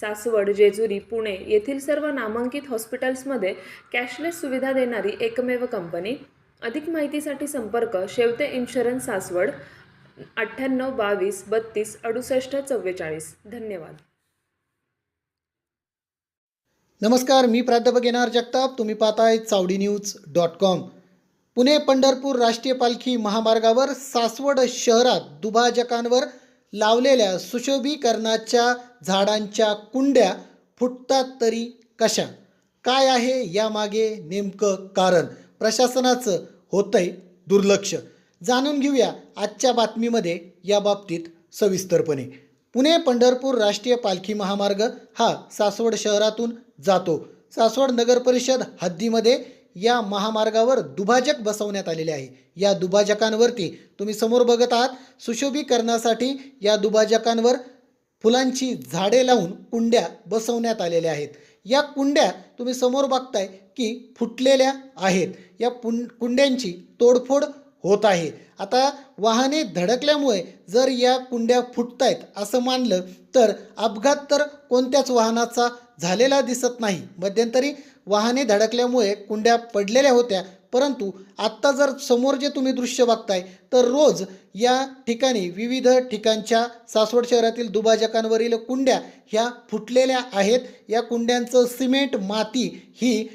सासवड जेजुरी पुणे येथील सर्व नामांकित हॉस्पिटल्समध्ये कॅशलेस सुविधा देणारी एकमेव कंपनी. अधिक माहितीसाठी संपर्क शेवते इन्शुरन्स सासवड अठ्ठ्याण्णव बावीस बत्तीस अडुसष्ट चव्वेचाळीस. धन्यवाद. नमस्कार मी प्राध्यापक येणार जगताप. तुम्ही पाहताय Chavadi news dot com. Pune Pandharpur राष्ट्रीय पालखी महामार्गावर सासवड शहरात दुभाजकांवर लावलेल्या सुशोभीकरणाच्या झाडांच्या कुंड्या फुटतात तरी कशा? काय आहे यामागे नेमकं कारण? प्रशासनाचं होतंय दुर्लक्ष. जाणून घेऊया आजच्या बातमीमध्ये या बाबतीत सविस्तरपणे. पुणे पंढरपूर राष्ट्रीय पालखी महामार्ग हा सासवड शहरातून जातो. सासवड नगर परिषद हद्दीमध्ये या महामार्गावर दुभाजक बसवण्यात आलेले आहे. या दुभाजकांवरती तुम्ही समोर बघत आहात सुशोभीकरणासाठी या दुभाजकांवर फुलांची झाडे लावून कुंड्या बसवण्यात आलेल्या आहेत. या कुंड्या तुम्ही समोर बघताय की फुटलेल्या आहेत. या पुं कुंड्यांची तोडफोड होत आहे. आता वाहने धडकल्यामुळे जर या कुंड्या फुटतायत असं मानलं तर अपघात तर कोणत्याच वाहनाचा झालेला दिसत नाही. मध्यंतरी वाहने धडकल्यामुळे कुंड्या पडलेल्या होत्या. परंतु आत्ता जर समोर जे तुम्ही दृश्य बघताय तर रोज या ठिकाणी विविध ठिकाणच्या सासवड शहरातील दुभाजकांवरील कुंड्या ह्या फुटलेल्या आहेत. या कुंड्यांचं सिमेंट माती ही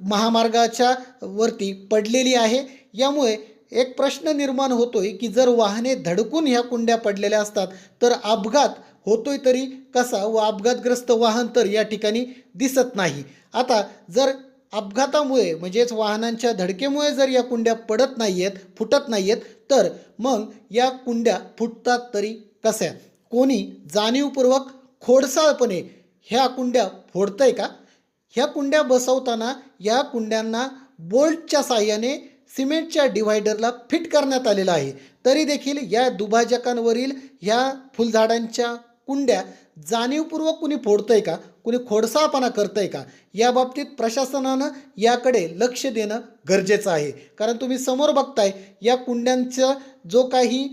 महामार्गाच्या वरती पडलेली आहे. यामुळे एक प्रश्न निर्माण होतोय की जर वाहने धडकून ह्या कुंड्या पडलेल्या असतात तर अपघात होतोय तरी कसा व अपघातग्रस्त वाहन तर या ठिकाणी दिसत नाही. आता जर अपघातामुळे म्हणजेच वाहनांच्या धडकेमुळे जर या कुंड्या पडत नाही आहेत फुटत नाही आहेत तर मग या कुंड्या फुटतात तरी कशा कोणी जाणीवपूर्वक खोडसाळपणे ह्या कुंड्या फोडतंय का? ह्या कुंड्या बसवताना या कुंड्यांना बोल्टच्या साह्याने सिमेंटच्या डिव्हायडरला फिट करण्यात आलेला आहे. तरी देखील या दुभाजकांवरील ह्या फुलझाडांच्या कुंड्या जाणीवपूर्वक कुणी फोडतंय का? कुणी खोडसाळपणा करतंय का? या बाबतीत प्रशासनानं याकडे लक्ष देणं गरजेचं आहे. कारण तुम्ही समोर बघताय या कुंड्यांचा जो काही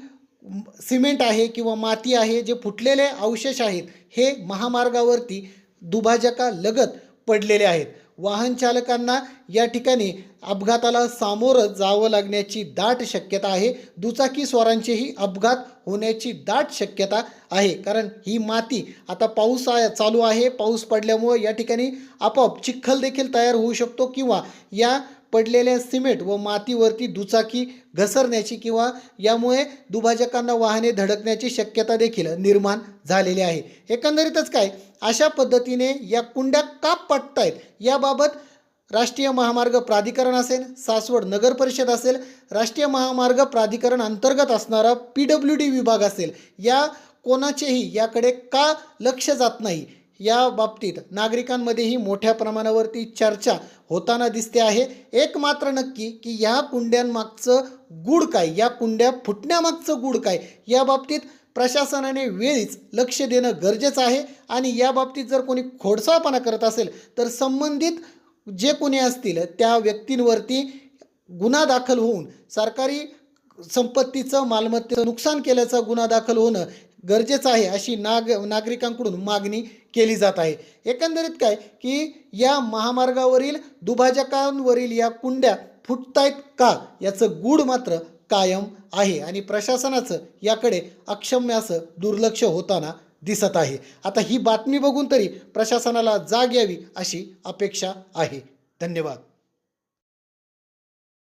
सिमेंट आहे किंवा माती आहे जे फुटलेले अवशेष आहेत हे महामार्गावरती दुभाजका लगत पडलेले आहेत. वाहन चालकांना या ठिकाणी अपघाताला सामोरं जावं लागण्याची दाट शक्यता आहे. दुचाकी स्वारांचेही अपघात होण्याची दाट शक्यता आहे. कारण ही माती आता पाऊस चालू आहे. पाऊस पडल्यामुळं या ठिकाणी आपोआप चिखल देखील तयार होऊ शकतो किंवा या पडलेल्या सिमेंट व मातीवरती दुचाकी घसरण्याची किंवा यामुळे दुभाजकांना वाहने धडकण्याची शक्यता देखील निर्माण झालेली आहे. एकंदरीतच काय? अशा पद्धतीने या कुंड्या का पटतायत याबाबत राष्ट्रीय महामार्ग प्राधिकरण असेल सासवड नगर परिषद असेल राष्ट्रीय महामार्ग प्राधिकरण अंतर्गत असणारा पी डब्ल्यू डी विभाग असेल या कोणाचेही याकडे का लक्ष जात नाही? या बाबतीत नागरिकांमध्येही मोठ्या प्रमाणावरती चर्चा होताना दिसते आहे. एक मात्र नक्की की या कुंड्यांमागचं गूढ काय या कुंड्या फुटण्यामागचं गूढ काय या बाबतीत प्रशासनाने वेळीच लक्ष देणं गरजेचं आहे. आणि या बाबतीत जर कोणी खोडसाळपणा करत असेल तर संबंधित जे कोणी असतील त्या व्यक्तींवरती गुन्हा दाखल होऊन सरकारी संपत्तीचं मालमत्तेचं नुकसान केल्याचा गुन्हा दाखल होणं गरजेचं आहे अशी नाग नागरिकांकडून मागणी केली जात आहे. एकंदरीत काय? की या महामार्गावरील दुभाजकांवरील या कुंड्या फुटतायत का? याचं गूढ मात्र कायम आहे आणि प्रशासनाचं याकडे अक्षम्य असं दुर्लक्ष होताना दिसत आहे. आता ही बातमी बघून तरी प्रशासनाला जाग यावी अशी अपेक्षा आहे. धन्यवाद.